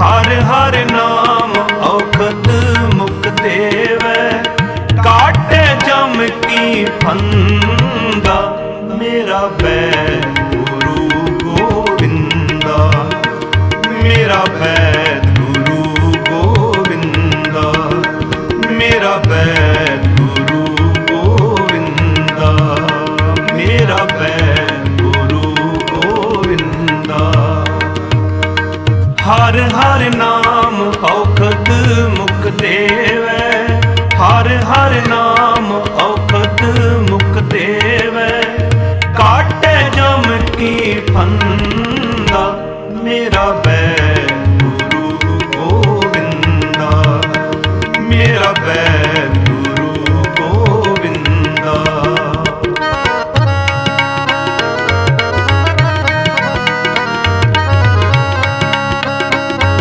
ਹਰ ਹਰ ਨਾਮ ਔਖਤ ਮੁਕ ਦੇਵੈ। ਕਾਟੇ ਜਮ ਕੀ ਫੰਦਾ, ਮੇਰਾ ਬੈ ਗੁਰੂ ਗੋਵਿੰਦਾ ਮੇਰਾ ਬੈਦ ਹਰ ਹਰ ਨਾਮ ਔਖਤ ਮੁਕ ਦੇਵੈ। ਹਰ ਹਰ ਨਾਮ ਔਖਤ ਮੁਕ ਦੇਵੈ। ਕਾਟੇ ਜਮ ਕੀ ਫੰਦਾ ਮੇਰਾ ਬੈ